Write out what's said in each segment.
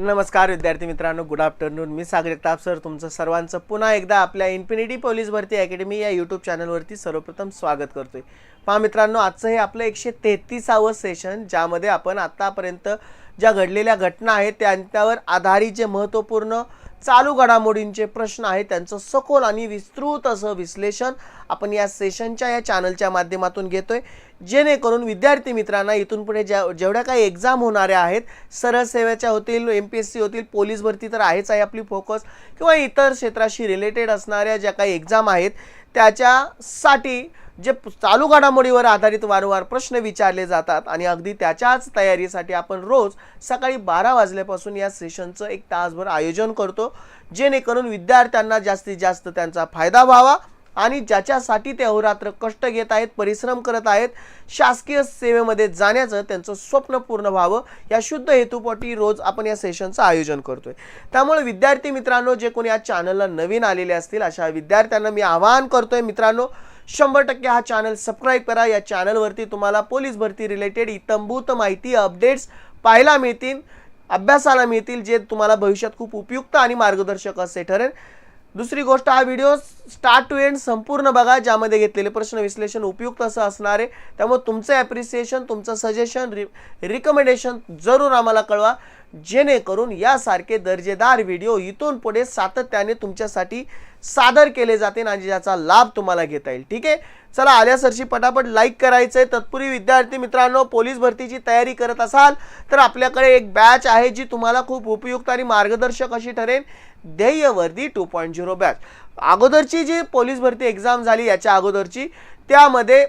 नमस्कार विद्यार्थी मित्रांनो गुड आफ्टरनून मी सागर सर तुमचं सर्वांचं पुन्हा एकदा आपल्या इन्फिनिटी पोलीस भरती अकॅडमी या यूट्यूब चॅनलवरती सर्वप्रथम स्वागत करतोय. पहा मित्रांनो आजचं हे आपलं एकशे तेहतीसावं सेशन ज्यामध्ये आपण आत्तापर्यंत ज्या घडलेल्या घटना आहेत त्यांच्यावर आधारित जे महत्त्वपूर्ण चालू घडामोडींचे प्रश्न आहेत. त्यांचं सखोल आणि विस्तृत असं विश्लेषण आपण या सेशनच्या या चॅनलच्या माध्यमातून घेतोय. जेणेकरून विद्यार्थी मित्रांना इथून पुढे ज्या जेवढ्या काही एक्झाम होणाऱ्या आहेत सरळ सेवेच्या होतील एम पी एस सी होतील पोलीस भरती तर आहेच आहे आपली फोकस किंवा इतर क्षेत्राशी रिलेटेड असणाऱ्या ज्या काही एक्झाम आहेत त्याच्यासाठी जे चालू घडामोडीवर आधारित वारंवार प्रश्न विचारले जातात आणि अगदी त्याच्याच तयारीसाठी आपण रोज सकाळी बारा वाजल्यापासून या सेशनचं एक तासभर आयोजन करतो. जेणेकरून विद्यार्थ्यांना जास्तीत जास्त त्यांचा फायदा व्हावा आणि ज्याच्यासाठी ते अहोरात्र कष्ट घेत आहेत परिश्रम करत आहेत शासकीय सेवेमध्ये जाण्याचं त्यांचं स्वप्न पूर्ण व्हावं या शुद्ध हेतूपोटी रोज आपण या सेशनचं आयोजन करतोय. त्यामुळे विद्यार्थी मित्रांनो जे कोणी या चॅनलला नवीन आलेले असतील अशा विद्यार्थ्यांना मी आवाहन करतोय मित्रांनो शंभर टक्के हा चॅनल सबस्क्राईब करा. या चॅनलवरती तुम्हाला पोलीस भरती रिलेटेड इतंभूत माहिती अपडेट्स पाहायला मिळतील अभ्यासाला मिळतील जे तुम्हाला भविष्यात खूप उपयुक्त आणि मार्गदर्शक असे ठरेल. दुसरी गोष्ट हा व्हिडिओ स्टार्ट टू एंड संपूर्ण बघा ज्यामध्ये घेतलेले प्रश्न विश्लेषण उपयुक्त असं असणार आहे. त्यामुळे तुमचं ॲप्रिसिएशन तुमचं सजेशन रि रिकमेंडेशन जरूर आम्हाला कळवा. जेणेकरून यासारखे दर्जेदार व्हिडिओ इथून पुढे सातत्याने तुमच्यासाठी सादर केले जातील आणि ज्याचा लाभ तुम्हाला घेता येईल. ठीक आहे? चला आल्या सरशी पटापट लाईक करायचं आहे तत्पूर्वी विद्यार्थी मित्रांनो पोलीस भरतीची तयारी करत असाल तर आपल्याकडे एक बॅच आहे जी तुम्हाला खूप उपयुक्त आणि मार्गदर्शक अशी ठरेल. ध्येयवर्दी टू पॉईंट झिरो बॅच अगोदरची जी पोलीस भरती एक्झाम झाली याच्या अगोदरची त्यामध्ये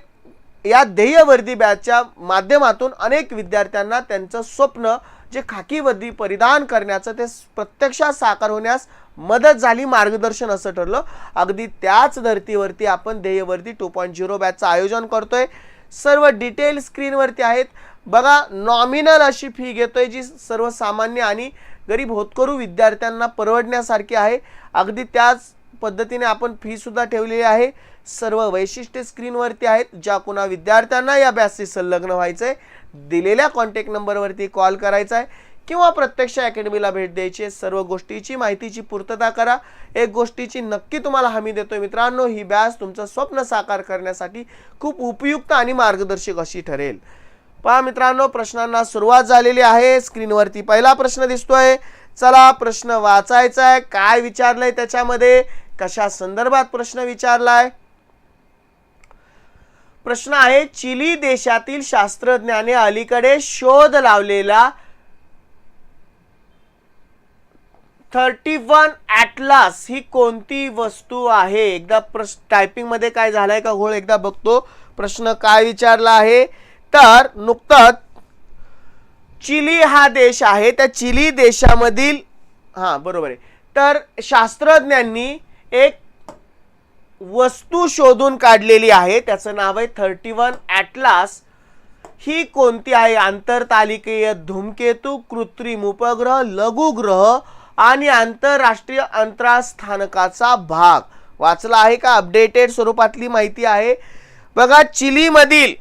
या ध्येयवर्दी बॅचच्या माध्यमातून अनेक विद्यार्थ्यांना त्यांचं स्वप्न जे खाकी वर्दी परिधान करण्याचं ते प्रत्यक्षात साकार होण्यास मदत झाली मार्गदर्शन असं ठरलं. अगदी त्याच धर्तीवरती आपण ध्येयवरती टू पॉईंट झिरो बॅचचं आयोजन करतोय. सर्व डिटेल स्क्रीनवरती आहेत. बघा नॉमिनल अशी फी घेतोय जी सर्वसामान्य आणि गरीब होतकरू विद्यार्थ्यांना परवडण्यासारखी आहे. अगदी त्याच पद्धतीने आपण फीसुद्धा ठेवलेली आहे. सर्व वैशिष्ट्ये स्क्रीनवरती आहेत ज्या कुणा विद्यार्थ्यांना या बॅचशी संलग्न व्हायचं आहे दिलेल्या कॉन्टॅक्ट नंबरवरती कॉल करायचा आहे किंवा प्रत्यक्ष अकॅडमीला भेट द्यायची आहे. सर्व गोष्टीची माहितीची पूर्तता करा. एक गोष्टीची नक्की तुम्हाला हमी देतोय मित्रांनो. ही बॅच तुमचं स्वप्न साकार करण्यासाठी खूप उपयुक्त आणि मार्गदर्शक अशी ठरेल. पहा मित्रांनो प्रश्नांना सुरुवात झालेली आहे. स्क्रीनवरती पहिला प्रश्न दिसतोय. चला प्रश्न वाचायचा आहे. काय विचारलंय त्याच्यामध्ये? कशा संदर्भात प्रश्न विचारलाय? प्रश्न आहे चिली देशातील शास्त्रज्ञाने अलीकडे शोध लावलेला थर्टी वन ॲटलास ही कोणती वस्तू आहे? एकदा प्रश्न टायपिंगमध्ये काय काय आहे का? होळ एकदा बघतो. प्रश्न काय विचारला आहे? तर नुकतंच चिली हा देश आहे. त्या चिली देशामधील हां बरोबर आहे. तर शास्त्रज्ञांनी एक वस्तू शोधून काढलेली आहे. त्याचं नाव आहे थर्टी वन ॲटलास ही कोणती आहे? आंतरतालिकीय धूमकेतू कृत्रिम उपग्रह लघुग्रह आणि आंतरराष्ट्रीय अंतराळ स्थानकाचा भाग. वाचला आहे का? अपडेटेड स्वरूपातली माहिती आहे. बघा चिलीमधील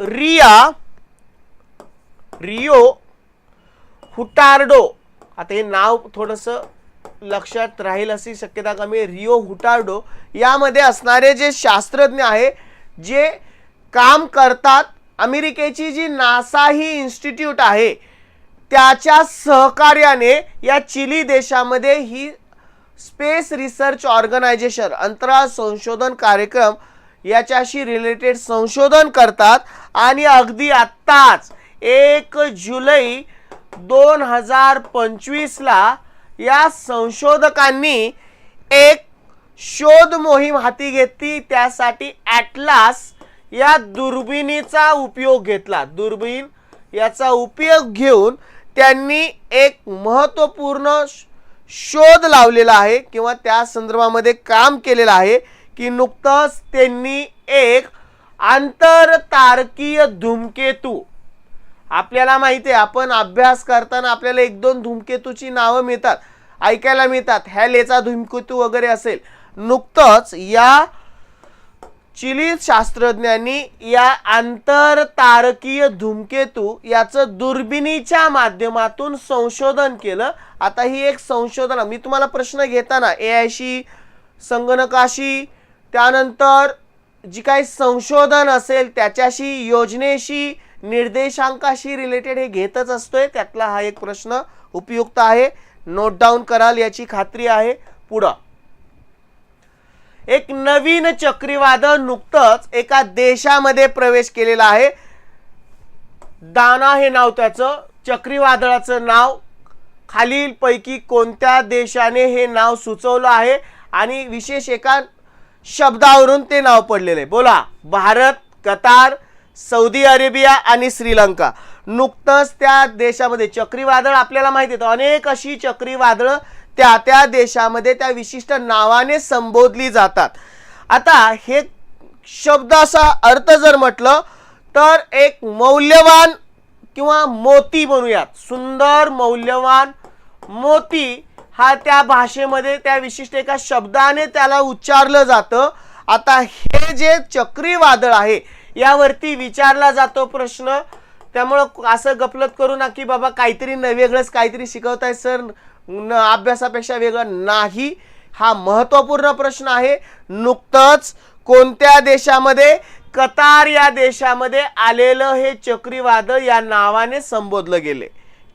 रिया रिओ हुटार्डो. आता हे नाव थोडंसं लक्षात राहील अशी शक्यता कमी रिओ हुटार्डो यामध्ये असणारे जे शास्त्रज्ञ आहे जे काम करतात अमेरिकेची जी नासा ही इन्स्टिट्यूट आहे त्याच्या सहकार्याने या चिली देशामध्ये ही स्पेस रिसर्च ऑर्गनायझेशन अंतराळ संशोधन कार्यक्रम याच्याशी रिलेटेड संशोधन करतात आणि अगदी आत्ताच एक जुलै दोन हजार पंचवीसला या संशोधकांनी एक शोध मोहीम हाती घेतली. त्यासाठी ॲटलास या दुर्बिणीचा उपयोग घेतला. दुर्बीण याचा उपयोग घेऊन त्यांनी एक महत्त्वपूर्ण शोध लावलेला आहे किंवा त्या संदर्भामध्ये काम केलेलं आहे की नुकतंच त्यांनी एक आंतरतारकीय धूमकेतू आपल्याला माहिती आहे आपण अभ्यास करताना आपल्याला एक दोन धूमकेतूची नावं मिळतात ऐकायला मिळतात हॅलेचा धूमकेतू वगैरे असेल. नुकतंच या चिली शास्त्रज्ञांनी या आंतरतारकीय धूमकेतू याचं दुर्बिणीच्या माध्यमातून संशोधन केलं. आता ही एक संशोधन मी तुम्हाला प्रश्न घेताना ए आयशी संगणकाशी त्यानंतर जी काही संशोधन असेल त्याच्याशी योजनेशी निर्देशांकाशी रिलेटेड हे घेतच असतोय. त्यातला हा एक प्रश्न उपयुक्त आहे. नोट डाऊन कराल याची खात्री आहे. पुढं. एक नवीन चक्रीवादळ नुकतंच एका देशामध्ये प्रवेश केलेला आहे. दाना हे नाव त्याचं. चक्रीवादळाचं नाव. खालीलपैकी कोणत्या देशाने हे नाव सुचवलं आहे? आणि विशेष एका शब्दावरून ते नाव पडलेलं आहे. बोला. भारत कतार सौदी अरेबिया आणि श्रीलंका. नुकतंच त्या देशामध्ये चक्रीवादळ आपल्याला माहिती आहे. अनेक अशी चक्रीवादळं त्या त्या देशामध्ये त्या विशिष्ट नावाने संबोधली जातात. आता हे शब्द असा अर्थ जर म्हटलं तर एक मौल्यवान किंवा मोती म्हणूयात सुंदर मौल्यवान मोती हा त्या भाषेमध्ये त्या विशिष्ट एका शब्दाने त्याला उच्चारलं जातं. आता हे जे चक्रीवादळ आहे यावरती विचारला जातो प्रश्न. त्यामुळं असं गपलत करू ना की बाबा काहीतरी न वेगळंच काहीतरी शिकवताय सर. न अभ्यासापेक्षा वेगळं नाही. हा महत्त्वपूर्ण प्रश्न आहे. नुकतंच कोणत्या देशामध्ये कतार या देशामध्ये आलेलं हे चक्रीवादळ या नावाने संबोधलं गेले?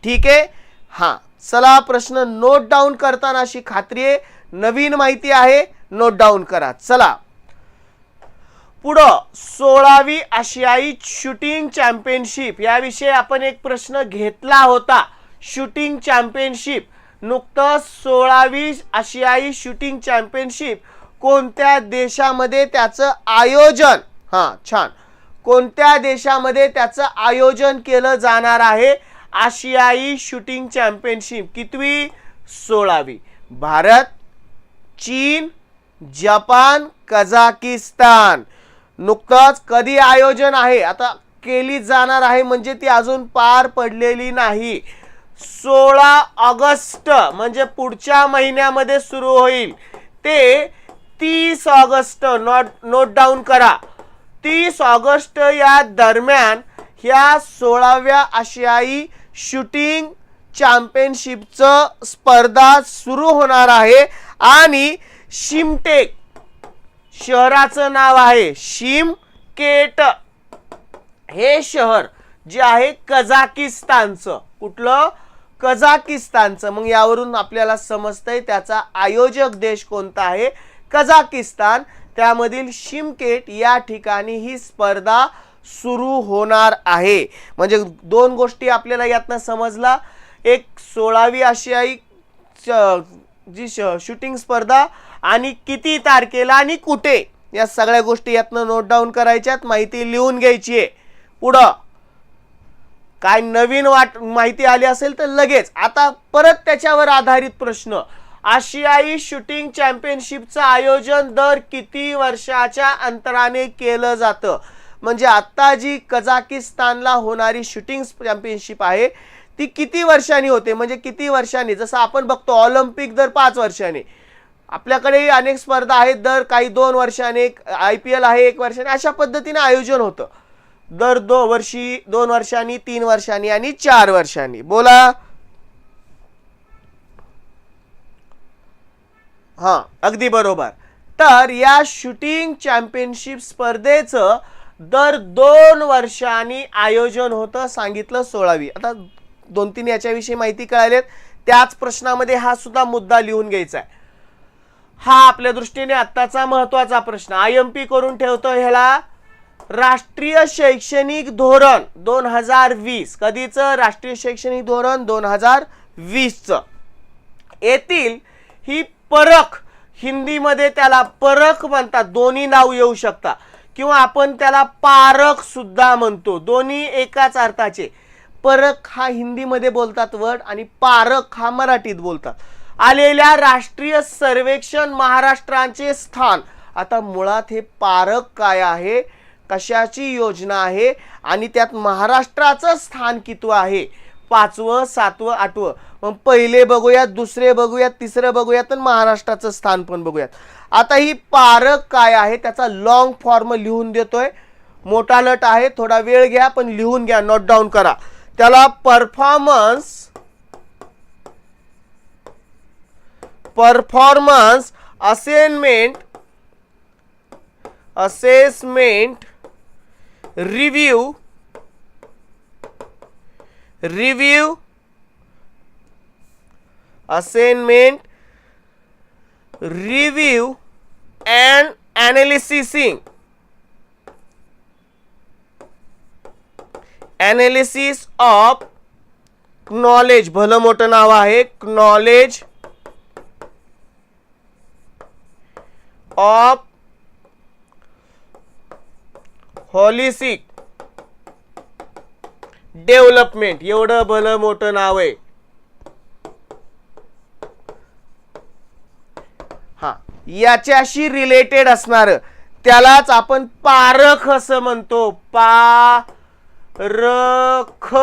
ठीक आहे? हां. चला प्रश्न नोट डाऊन करताना अशी खात्री आहे. नवीन माहिती आहे नोट डाऊन करा. चला. पुढं सोळावी आशियाई शूटिंग चॅम्पियनशिप याविषयी आपण एक प्रश्न घेतला होता. शूटिंग चॅम्पियनशिप नुकतंच सोळावी आशियाई शूटिंग चॅम्पियनशिप कोणत्या देशामध्ये त्याचं आयोजन? हां छान. कोणत्या देशामध्ये त्याचं आयोजन केलं जाणार आहे? आशियाई शूटिंग चॅम्पियनशिप कितवी? सोळावी. भारत चीन जपान कझाकिस्तान. नुकतंच कधी आयोजन आहे? आता केली जाणार आहे म्हणजे ती अजून पार पडलेली नाही. सोळा ऑगस्ट म्हणजे पुढच्या महिन्यामध्ये सुरू होईल. ते तीस ऑगस्ट नोट नोट डाऊन करा. तीस ऑगस्ट या दरम्यान ह्या सोळाव्या आशियाई शूटिंग चॅम्पियनशिपचं स्पर्धा सुरू होणार आहे आणि शिमटेक शहराचं नाव आहे शिमकेट. हे शहर जे आहे कझाकिस्तानचं. कुठलं? कझाकिस्तानचं. मग यावरून आपल्याला समजतंय त्याचा आयोजक देश कोणता आहे? कझाकिस्तान. त्यामधील शिमकेट या ठिकाणी ही स्पर्धा सुरू होणार आहे. म्हणजे दोन गोष्टी आपल्याला यातनं समजला. एक सोळावी आशियाई च- जी शूटिंग स्पर्धा आणि किती तारखेला आणि कुठे? या सगळ्या गोष्टी यातनं नोट डाऊन करायच्यात माहिती लिहून घ्यायची आहे पुढं काय नवीन वाट माहिती आली असेल तर लगेच. आता परत त्याच्यावर आधारित प्रश्न. आशियाई शूटिंग चॅम्पियनशिपचं आयोजन दर किती वर्षाच्या अंतराने केलं जातं? म्हणजे आत्ता जी कझाकिस्तानला होणारी शूटिंग चॅम्पियनशिप आहे ती किती वर्षांनी होते? म्हणजे किती वर्षांनी? जसं आपण बघतो ऑलिम्पिक दर पाच वर्षांनी. आपल्याकडे अनेक स्पर्धा आहेत. दर काही दोन वर्षाने आय पी एल आहे एक वर्षाने. अशा पद्धतीने आयोजन होतं. दर दो वर्षी दोन वर्षांनी तीन वर्षांनी आणि चार वर्षांनी. बोला. हां अगदी बरोबर. तर या शूटिंग चॅम्पियनशिप स्पर्धेचं दर दोन वर्षांनी आयोजन होतं सांगितलं सोळावी. आता दोन तीन याच्याविषयी माहिती कळालीत त्याच प्रश्नामध्ये हा सुद्धा मुद्दा लिहून घ्यायचा आहे. हा आपल्या दृष्टीने आत्ताचा महत्त्वाचा प्रश्न. आय एम पी करून ठेवतो ह्याला राष्ट्रीय शैक्षणिक धोरण दोन हजार वीस. कधीचं? राष्ट्रीय शैक्षणिक धोरण दोन हजार वीसचं. येथील ही परख हिंदीमध्ये त्याला परख म्हणतात. दोन्ही नाव येऊ शकता. किंवा आपण त्याला पारख सुद्धा म्हणतो. दोन्ही एकाच अर्थाचे. परख हा हिंदीमध्ये बोलतात वर्ड आणि पारख हा मराठीत बोलतात. आलेल्या राष्ट्रीय सर्वेक्षण महाराष्ट्रांचे स्थान. आता मुळात हे पारक काय आहे? कशाची योजना आहे? आणि त्यात महाराष्ट्राचं स्थान किती आहे? पाचवं सातवं आठवं. मग पहिले बघूयात दुसरे बघूयात तिसरं बघूयात आणि महाराष्ट्राचं स्थान पण बघूयात. आता ही पारक काय आहे? त्याचा लॉंग फॉर्म लिहून देतोय. मोठा लट आहे थोडा वेळ घ्या पण लिहून घ्या नोट डाऊन करा. त्याला performance performance assessment assessment review review assessment review and analysing analysis of knowledge भलं मोठं नाव आहे. Knowledge of holistic development. एवढं भलं मोठं नाव आहे. हा याच्याशी रिलेटेड असणार त्यालाच आपण पारख असं म्हणतो. पारख.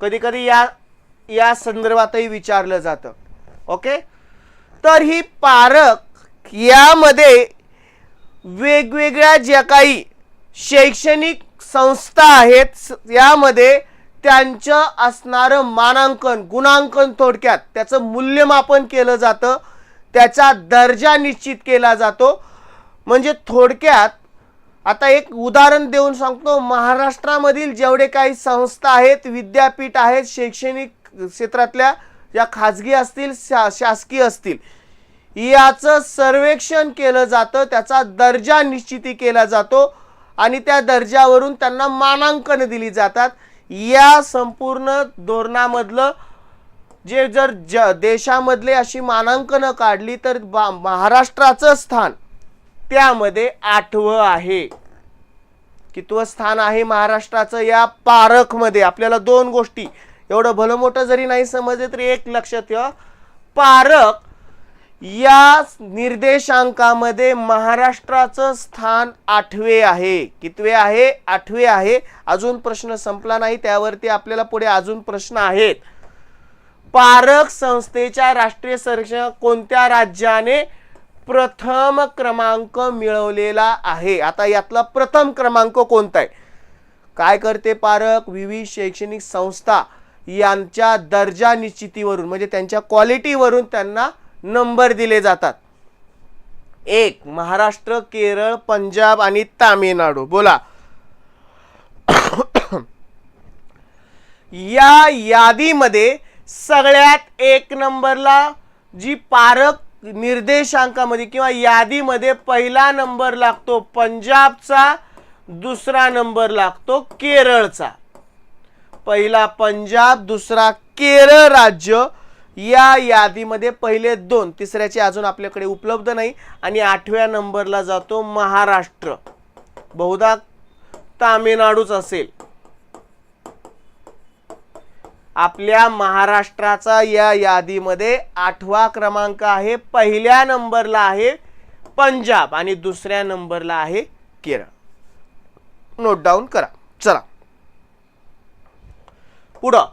कधी कधी या या संदर्भातही विचारलं जातं. ओके? तर ही पारख यामध्ये वेगवेगळ्या ज्या काही शैक्षणिक संस्था आहेत स- यामध्ये त्यांचं असणारं मानांकन गुणांकन थोडक्यात त्याचं मूल्यमापन केलं जातं त्याचा दर्जा निश्चित केला जातो. म्हणजे थोडक्यात आता एक उदाहरण देऊन सांगतो. महाराष्ट्रामधील जेवढे काही संस्था आहेत विद्यापीठ आहेत शैक्षणिक क्षेत्रातल्या ज्या खाजगी असतील शा शासकीय असतील याचं सर्वेक्षण केलं जातं त्याचा दर्जा निश्चिती केला जातो आणि त्या दर्जावरून त्यांना मानांकन दिली जातात. या संपूर्ण धोरणामधलं जे जर ज देशामधले अशी मानांकनं काढली तर बा महाराष्ट्राचं स्थान त्यामध्ये आठवं आहे. कितवं स्थान आहे महाराष्ट्राचं? या पारखमध्ये. आपल्याला दोन गोष्टी. एवढं भलं मोठं जरी नाही समजले तरी एक लक्षात ठेवा. पारख या निर्देशांकामध्ये महाराष्ट्राचं स्थान आठवे आहे. कितवे आहे? आठवे आहे. अजून प्रश्न संपला नाही. त्यावरती आपल्याला पुढे अजून प्रश्न आहेत. पारक संस्थेच्या राष्ट्रीय संरक्षण कोणत्या राज्याने प्रथम क्रमांक मिळवलेला आहे? आता यातला प्रथम क्रमांक कोणता आहे? काय करते पारक विविध शैक्षणिक संस्था यांच्या दर्जा निश्चितीवरून म्हणजे त्यांच्या क्वालिटीवरून त्यांना नंबर दिले जातात. एक महाराष्ट्र केरळ पंजाब आणि तामिळनाडू. बोला. या यादीमध्ये सगळ्यात एक नंबरला जी पारक निर्देशांकामध्ये किंवा यादीमध्ये पहिला नंबर लागतो पंजाबचा दुसरा नंबर लागतो केरळचा. पहिला पंजाब दुसरा केरळ राज्य या यादीमध्ये पहिले दोन तिसऱ्याचे अजून आपल्याकडे उपलब्ध नाही आणि आठव्या नंबरला जातो महाराष्ट्र. बहुधा तामिळनाडूच असेल. आपल्या महाराष्ट्राचा या यादीमध्ये आठवा क्रमांक आहे पहिल्या नंबरला आहे पंजाब आणि दुसऱ्या नंबरला आहे केरळ. नोट डाऊन करा. चला. पुढं.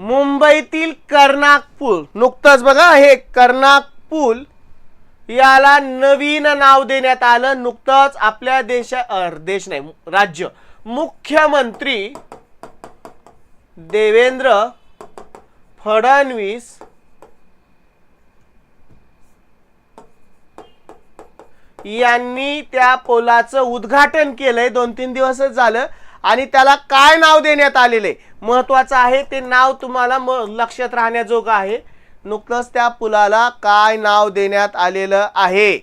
मुंबईतील कर्नाक पूल नुकतंच बघा हे कर्नाक पूल याला नवीन नाव देण्यात आलं. नुकतंच आपल्या देशा देश नाही राज्य. मुख्यमंत्री देवेंद्र फडणवीस यांनी त्या पोलाचं उद्घाटन केलंय. दोन तीन दिवसच झालं. आणि त्याला काय नाव देण्यात आलेले महत्वाचं आहे ते नाव तुम्हाला म- लक्षात राहण्याजोगं आहे. नुकतंच त्या पुलाला काय नाव देण्यात आलेलं आहे?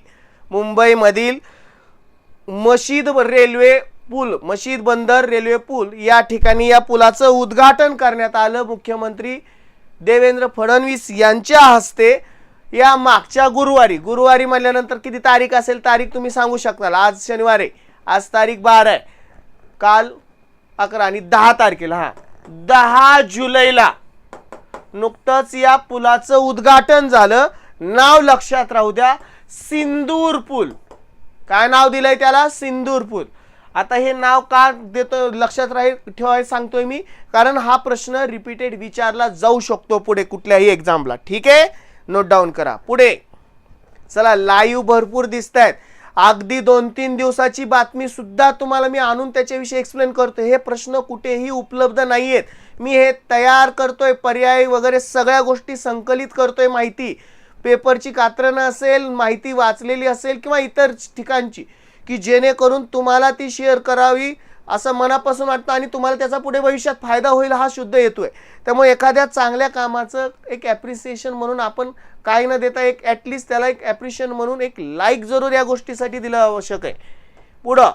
मुंबईमधील मशीद रेल्वे पूल मशीद बंदर रेल्वे पूल या ठिकाणी या पुलाचं उद्घाटन करण्यात आलं. मुख्यमंत्री देवेंद्र फडणवीस यांच्या हस्ते या मागच्या गुरुवारी गुरुवारी म्हणल्यानंतर किती तारीख असेल तारीख तुम्ही सांगू शकताल. आज शनिवार आहे. आज तारीख बारा आहे. काल अकरा आणि दहा तारखेला हा. दहा जुलैला. नुकतंच या पुलाचं उद्घाटन झालं. नाव लक्षात राहू द्या. सिंदूर पूल. काय नाव दिलंय त्याला? सिंदूर पूल. आता हे नाव का देतो लक्षात राहील ठेवाय सांगतोय मी. कारण हा प्रश्न रिपीटेड विचारला जाऊ शकतो पुढे कुठल्याही एक्झामला ठीक आहे? नोट डाऊन करा. पुढे. चला लाईव्ह भरपूर दिसत आहेत अगदी दोन तीन दिवसाची बातमी सुद्धा तुम्हाला मी आणून त्याच्याविषयी एक्सप्लेन करतो हे प्रश्न कुठेही उपलब्ध नाही आहेत मी हे तयार करतोय पर्याय वगैरे सगळ्या गोष्टी संकलित करतोय माहिती. पेपरची कात्रणं असेल माहिती वाचलेली असेल किंवा इतर ठिकाणची की जेणेकरून तुम्हाला ती शेअर करावी. असं मनापासून वाटतं आणि तुम्हाला त्याचा पुढे भविष्यात फायदा होईल हा शुद्ध येतोय त्यामुळे एखाद्या चांगल्या कामाचं एक ॲप्रिसिएशन म्हणून आपण काय न देता एक ॲटलिस्ट त्याला एक ॲप्रिशिएशन म्हणून एक लाईक जरूर या गोष्टीसाठी दिलं आवश्यक आहे. पुढं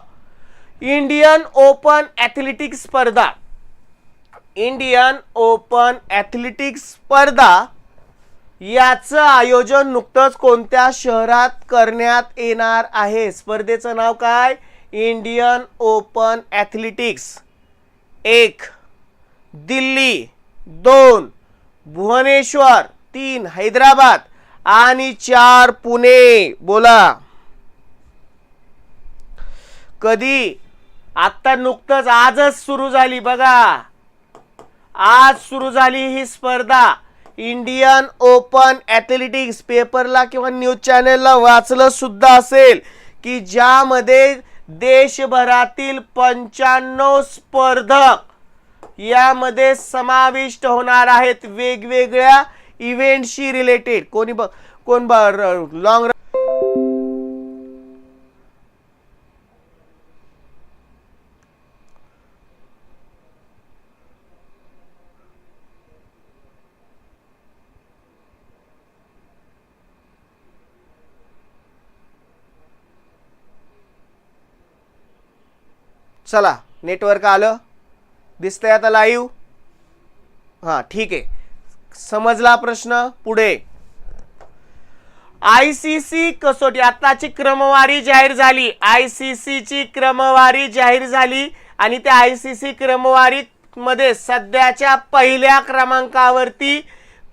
इंडियन ओपन ॲथलेटिक्स स्पर्धा इंडियन ओपन ॲथलेटिक्स स्पर्धा याचं आयोजन नुकतंच कोणत्या शहरात करण्यात येणार आहे? स्पर्धेचं नाव काय? Indian open athletics. एक दिल्ली. दोन भुवनेश्वर. तीन हैदराबाद. आणि चार पुणे. बोला. कधी? आत्ता नुकतंच आजच सुरू झाली बघा. आज सुरू झाली ही स्पर्धा. इंडियन ओपन ॲथलेटिक्स पेपरला किंवा न्यूज चॅनेलला वाचलं सुद्धा असेल की ज्यामध्ये देशभरातील पंच्याण्णव स्पर्धक यामध्ये समाविष्ट होणार आहेत वेगवेगळ्या इव्हेंटशी रिलेटेड कोणी ब कोण लॉंग चला नेटवर्क आलं. दिसतंय आता लाईव्ह हां ठीक. आहे समजला प्रश्न? पुढे. आय सी सी कसोटी? आताची क्रमवारी जाहीर झाली. आय सी ची क्रमवारी जाहीर झाली आणि त्या आय सी सी क्रमवारी मध्ये सध्याच्या पहिल्या क्रमांकावरती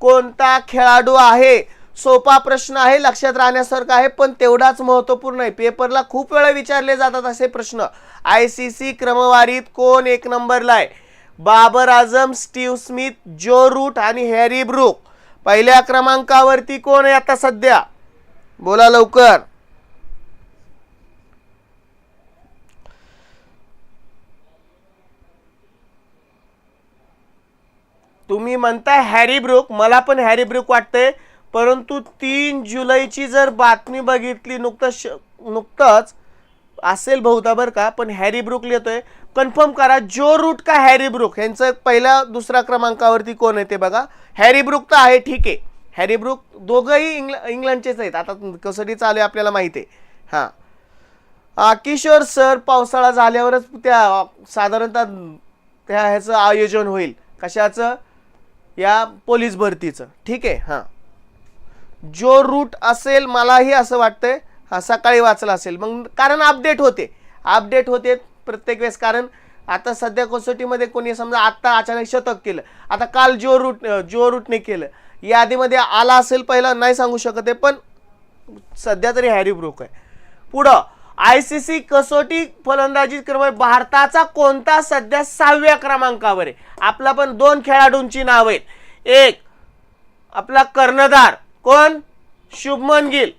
कोणता खेळाडू आहे? सोपा प्रश्न आहे लक्षात राहण्यासारखा आहे पण तेवढाच महत्त्वपूर्ण आहे. पेपरला खूप वेळा विचारले जातात असे प्रश्न. आय सी सी क्रमवारीत कोण एक नंबरला आहे? Babar Azam Steve Smith Joe Root आणि हॅरी ब्रूक. पहिल्या क्रमांकावरती कोण आहे आता सध्या? बोला लवकर. तुम्ही म्हणताय हॅरी ब्रूक मला पण हॅरी ब्रुक वाटतंय. परंतु तीन जुलैची जर बातमी बघितली नुकतंच श- नुकतंच असेल बहुधा बरं का पण हॅरी ब्रूक लिहितोय. कन्फर्म करा जो रूट का हॅरी ब्रूक यांचं पहिल्या दुसऱ्या क्रमांकावरती कोण आहे ते बघा. हॅरी ब्रुक तर आहे ठीक आहे. हॅरी ब्रूक दोघंही इंग्ल इंग्लंडचेच आहेत. आता कसोटी चालू आहे आपल्याला माहिती आहे. हां. किशोर सर पावसाळा झाल्यावरच त्या साधारणतः त्या ह्याचं आयोजन होईल. कशाचं? या पोलीस भरतीचं. ठीक आहे? हां. जो रूट असेल मलाही असं वाटतंय हा सकाळी वाचला असेल. मग कारण अपडेट होते. अपडेट होते प्रत्येक वेळेस. कारण आता सध्या कसोटीमध्ये कोणी समजा आत्ता अचानक शतक केलं. आता काल जो रूट जो रूटने केलं. यादीमध्ये आला असेल पहिला नाही सांगू शकत आहे पण सध्या तरी हॅरी ब्रूक आहे. पुढं आय सी सी कसोटी फलंदाजी क्रमांक भारताचा कोणता? सध्या सहाव्या क्रमांकावर आहे. आपला पण दोन खेळाडूंची नाव आहेत. एक आपला कर्णधार कोण? शुभमन गिल.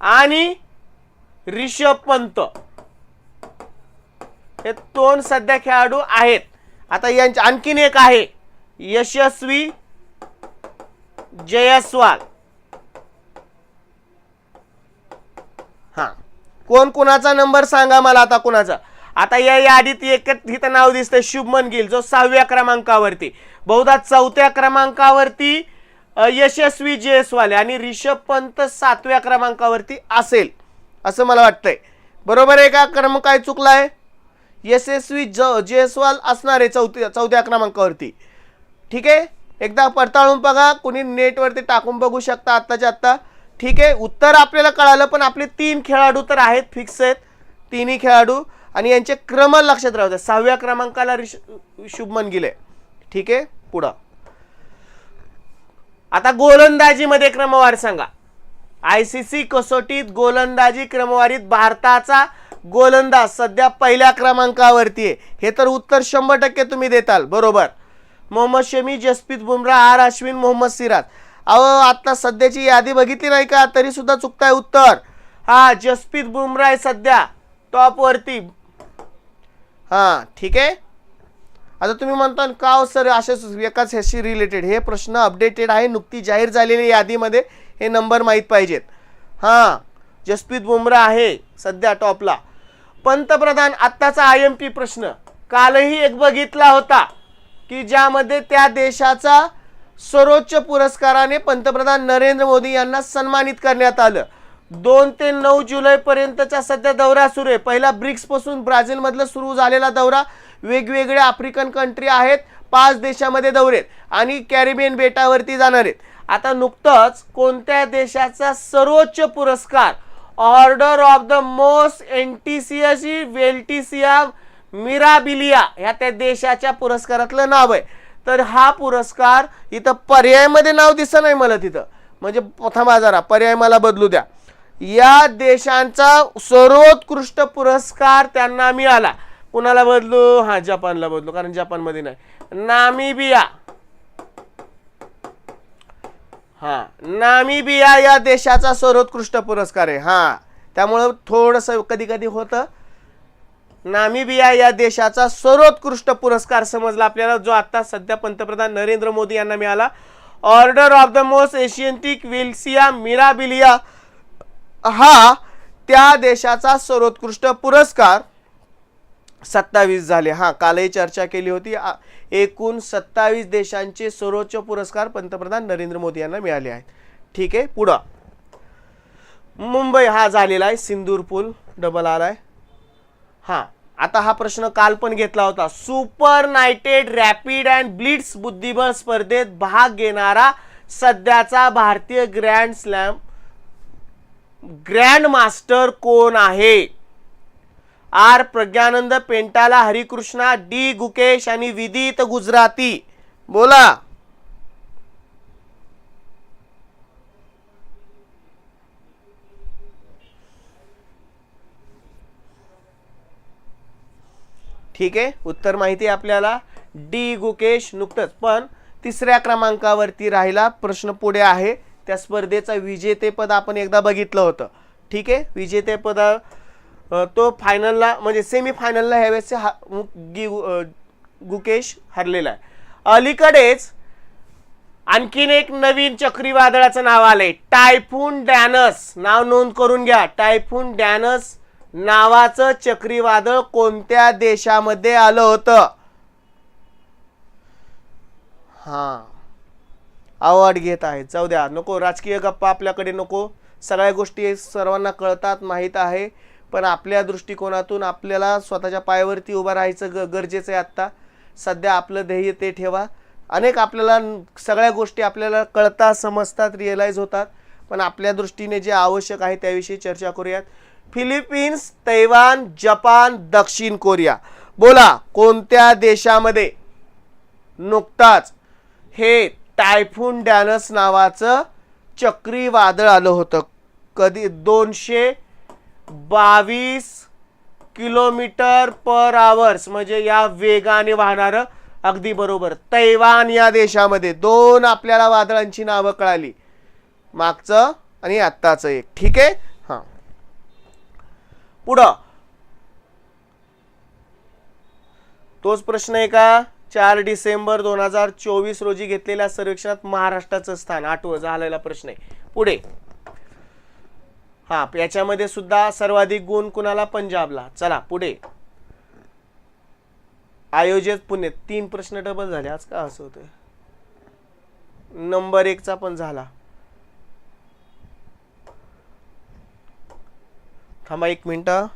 आणि रिषभ पंत. हे दोन सध्या खेळाडू आहेत. आता यांचे आणखीन एक आहे यशस्वी जयस्वाल. हा. कोण कुणाचा नंबर सांगा मला आता कुणाचा? आता या यादीत एक इथं नाव दिसतं शुभमन गिल जो सहाव्या क्रमांकावरती. बहुधा चौथ्या क्रमांकावरती यशस्वी जयस्वाल आहे आणि रिषभ पंत सातव्या क्रमांकावरती असेल असं मला वाटतंय. बरोबर आहे का? क्रम काय चुकलाय? यशस्वी ज जयस्वाल असणार आहे चौथ्या चौथ्या क्रमांकावरती. ठीक आहे? एकदा पडताळून बघा कुणी नेटवरती टाकून बघू शकता आत्ताच्या आत्ता. ठीक आहे? उत्तर आपल्याला कळालं पण आपले तीन खेळाडू तर आहेत फिक्स आहेत. तिन्ही खेळाडू. आणि यांचे क्रम लक्षात राहू द्या. सहाव्या क्रमांकाला शुभमन गिल. आहे ठीक आहे? पुढं. आता गोलंदाजीमध्ये क्रमवार सांगा. आय सी सी कसोटीत गोलंदाजी क्रमवारीत भारताचा गोलंदाज सध्या पहिल्या क्रमांकावरती आहे. हे तर उत्तर शंभर टक्के तुम्ही देताल. बरोबर. मोहम्मद शमी जसप्रीत बुमराह आर अश्विन मोहम्मद सिराज. अहो आता सध्याची यादी बघितली नाही का? तरी सुद्धा चुकताय उत्तर. हा जसप्रीत बुमराह आहे सध्या. टॉपवरती. हां ठीक आहे? आता तुम्ही म्हणता का हो सर अशाच एकाच ह्याशी रिलेटेड हे प्रश्न अपडेटेड आहे नुकती जाहीर झालेली यादीमध्ये. हे नंबर माहीत पाहिजेत. हां जसप्रीत बुमरा आहे सध्या टॉपला. पंतप्रधान आत्ताचा आय एम पी प्रश्न. कालही एक बघितला होता की ज्यामध्ये त्या देशाचा सर्वोच्च पुरस्काराने पंतप्रधान नरेंद्र मोदी यांना सन्मानित करण्यात आलं. दोन ते नऊ जुलै पर्यंतचा सध्या दौरा सुरू आहे. पहिला ब्रिक्सपासून ब्राझील मधला सुरू झालेला दौरा. वेगवेगळ्या आफ्रिकन कंट्री आहेत पाच देशामध्ये दौरे आहेत आणि कॅरिबियन बेटावरती जाणार आहेत. आता नुकतंच कोणत्या देशाचा सर्वोच्च पुरस्कार? ऑर्डर ऑफ द मोस्ट एंटिसियसी वेल्टिसिया मिराबिलिया ह्या त्या देशाच्या पुरस्कारातलं नाव आहे. तर हा पुरस्कार इथं पर्यायमध्ये नाव दिसत नाही मला तिथं. म्हणजे थांबा जरा पर्याय मला बदलू द्या. या देशांचा सर्वोत्कृष्ट पुरस्कार त्यांना मिळाला. कुणाला बदलू? हा जपानला बदलू कारण जपानमध्ये नाही. नामिबिया. हा नामिबिया या देशाचा सर्वोत्कृष्ट पुरस्कार आहे. हा त्यामुळं थोडंसं कधी कधी होतं. नामिबिया या देशाचा सर्वोत्कृष्ट पुरस्कार समजला आपल्याला जो आता सध्या पंतप्रधान नरेंद्र मोदी यांना मिळाला. Order of the most ancient welwitschia mirabilis हा त्या देशाचा सर्वोत्कृष्ट पुरस्कार सत्तावीस झाले. हां कालही चर्चा केली होती. एकूण सत्तावीस देशांचे सर्वोच्च पुरस्कार पंतप्रधान नरेंद्र मोदी यांना मिळाले आहेत. ठीक आहे पुढं. मुंबई हा झालेला आहे सिंदूर पूल डबल आला आहे. हां आता हा प्रश्न काल पण घेतला होता. Super united rapid and blitz बुद्धिबळ स्पर्धेत भाग घेणारा सध्याचा भारतीय ग्रँड स्लॅम ग्रँड मास्टर कोण आहे? आर. प्रज्ञानंद पेंटाला हरिकृष्णा डी. गुकेश आणि विदित गुजराती. बोला. ठीक आहे उत्तर माहिती आहे आपल्याला. डी. गुकेश नुकतंच पण तिसऱ्या क्रमांकावरती राहिला प्रश्न पुढे आहे. त्या स्पर्धेचं विजेतेपद आपण एकदा बघितलं होतं. ठीक आहे? विजेतेपद तो फायनलला म्हणजे सेमी फायनलला ह्यावेळेस हा गि गुकेश हरलेला आहे. अलीकडेच आणखीन एक नवीन चक्रीवादळाचं नाव आलंय. टायफून डॅनस नाव नोंद करून घ्या. टायफून डॅनस नावाचं चक्रीवादळ कोणत्या देशामध्ये आलं होतं? हां. अवॉर्ड घेत आहेत. जाऊ द्या नको राजकीय गप्पा आपल्याकडे नको. सगळ्या गोष्टी सर्वांना कळतात माहीत आहे. पण आपल्या दृष्टिकोनातून आपल्याला स्वतःच्या पायावरती उभं राहायचं ग गरजेचं आहे आत्ता. सध्या आपलं ध्येय ते ठेवा. अनेक आपल्याला सगळ्या गोष्टी आपल्याला कळतात समजतात रिअलाईज होतात. पण आपल्या दृष्टीने जे आवश्यक आहे त्याविषयी चर्चा करूयात. फिलिपिन्स तैवान जपान दक्षिण कोरिया. बोला कोणत्या देशामध्ये नुकताच हे टायफून डॅनस नावाचं चक्रीवादळ आलं होतं. कधी? दोनशे बावीस किलोमीटर पर आवर्स. म्हणजे या वेगाने वाहणारं अगदी बरोबर. तैवान या देशामध्ये दोन आपल्याला वादळांची नावं कळाली. मागचं आणि आत्ताचं एक. ठीक आहे? हां. पुढं. तोच प्रश्न आहे का? चार डिसेंबर दोन हजार चोवीस रोजी घेतलेल्या सर्वेक्षणात महाराष्ट्राचं स्थान. आठवं झालेला प्रश्न आहे. पुढे. हा याच्यामध्ये सुद्धा सर्वाधिक गुण कुणाला? पंजाबला. चला पुढे. आयोजित पुणे तीन प्रश्न डबल झाले. आज का असं होतंय? नंबर एकचा पण झाला. थांबा एक मिनटं.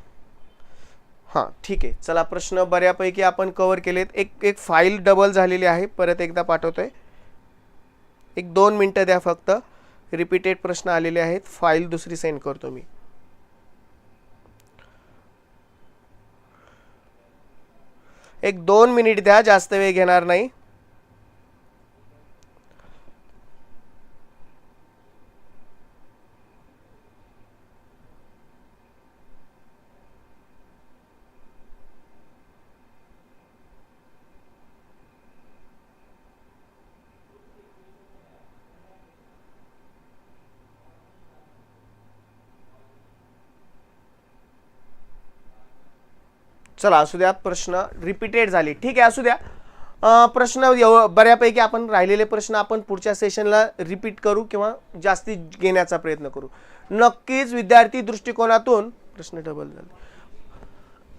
हां ठीक आहे. चला प्रश्न बऱ्यापैकी आपण कवर केलेत. एक एक फाईल डबल झालेली आहे. परत एकदा पाठवतो आहे एक दोन मिनटं द्या फक्त. रिपीटेड प्रश्न आलेले आहेत. फाईल दुसरी सेंड करतो मी. एक दोन मिनिट द्या. जास्त वेळ घेणार नाही. चला असू द्या प्रश्न रिपीटेड झाले. ठीक आहे असू द्या. प्रश्न एव- बऱ्यापैकी आपण राहिलेले प्रश्न आपण पुढच्या सेशनला रिपीट करू किंवा जास्ती घेण्याचा प्रयत्न करू. नक्कीच विद्यार्थी दृष्टिकोनातून प्रश्न डबल झाले.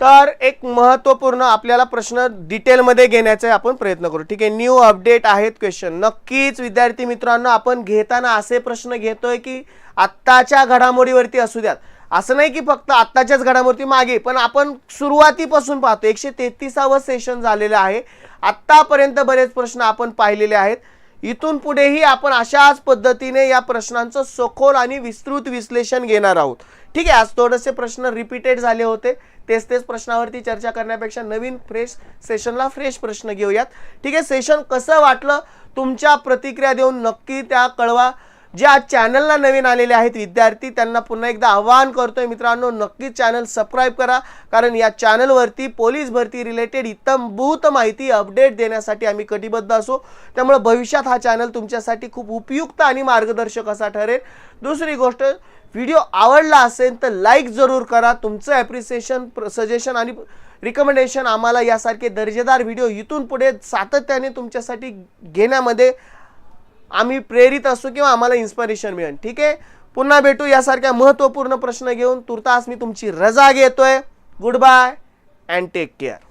तर एक महत्त्वपूर्ण आपल्याला प्रश्न डिटेलमध्ये घेण्याचा आपण प्रयत्न करू. ठीक आहे न्यू अपडेट आहेत क्वेश्चन नक्कीच विद्यार्थी मित्रांनो आपण घेताना असे प्रश्न घेतोय की आत्ताच्या घडामोडीवरती असू द्यात. असं नाही की फक्त आत्ताच्याच घडामोडी मागे पण आपण सुरुवातीपासून पाहतो. एकशे तेहतीसावं सेशन झालेलं आहे. आत्तापर्यंत बरेच प्रश्न आपण पाहिलेले आहेत. इथून पुढेही आपण अशाच पद्धतीने या प्रश्नांचं सखोल आणि विस्तृत विश्लेषण घेणार आहोत. ठीक आहे आज थोडेसे प्रश्न रिपीटेड झाले होते. तेच तेच प्रश्नावरती चर्चा करण्यापेक्षा नवीन फ्रेश सेशनला फ्रेश प्रश्न घेऊयात. ठीक आहे सेशन कसं वाटलं? तुमच्या प्रतिक्रिया देऊन नक्की त्या कळवा. जे आज चॅनलला नवीन आलेले आहेत विद्यार्थी त्यांना पुन्हा एकदा आवाहन करतोय मित्रांनो नक्कीच चॅनल सबस्क्राईब करा. कारण या चॅनलवरती पोलीस भरती रिलेटेड इत्तमभूत माहिती अपडेट देण्यासाठी आम्ही कटिबद्ध असो. त्यामुळे भविष्यात हा चॅनल तुमच्यासाठी खूप उपयुक्त आणि मार्गदर्शक असा ठरेल. दुसरी गोष्ट व्हिडिओ आवडला असेल तर लाईक जरूर करा. तुमचं ॲप्रिसिएशन सजेशन आणि रिकमेंडेशन आम्हाला यासारखे दर्जेदार व्हिडिओ इथून पुढे सातत्याने तुमच्यासाठी घेण्यामध्ये आम्ही प्रेरित असू किंवा आम्हाला इन्स्पिरेशन मिळेल. ठीक आहे? पुन्हा भेटू यासारख्या महत्त्वपूर्ण प्रश्न घेऊन. तुर्तास मी तुमची रजा घेतोय. Goodbye and take care